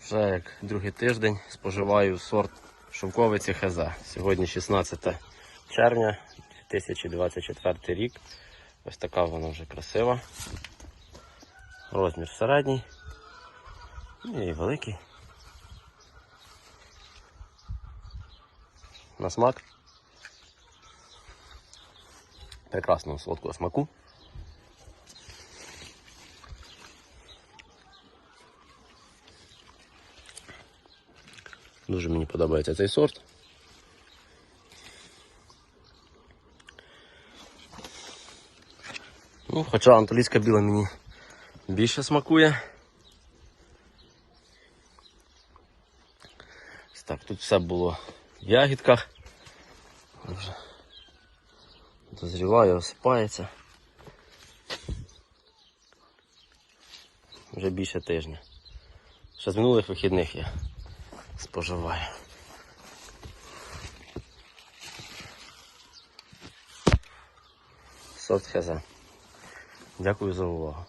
Вже як другий тиждень споживаю сорт шовковиці ХЗ. Сьогодні 16 червня 2024 рік. Ось така вона вже красива. Розмір середній. Ну І великий. На смак. Прекрасного солодкого смаку. Дуже мені подобається цей сорт. Ну, хоча анатолійська біла мені більше смакує. Так, тут все було в ягідках. Вже дозріває, осипається. Вже більше тижня. Ще з минулих вихідних я споживаю. Сорт хеза. Дякую за увагу.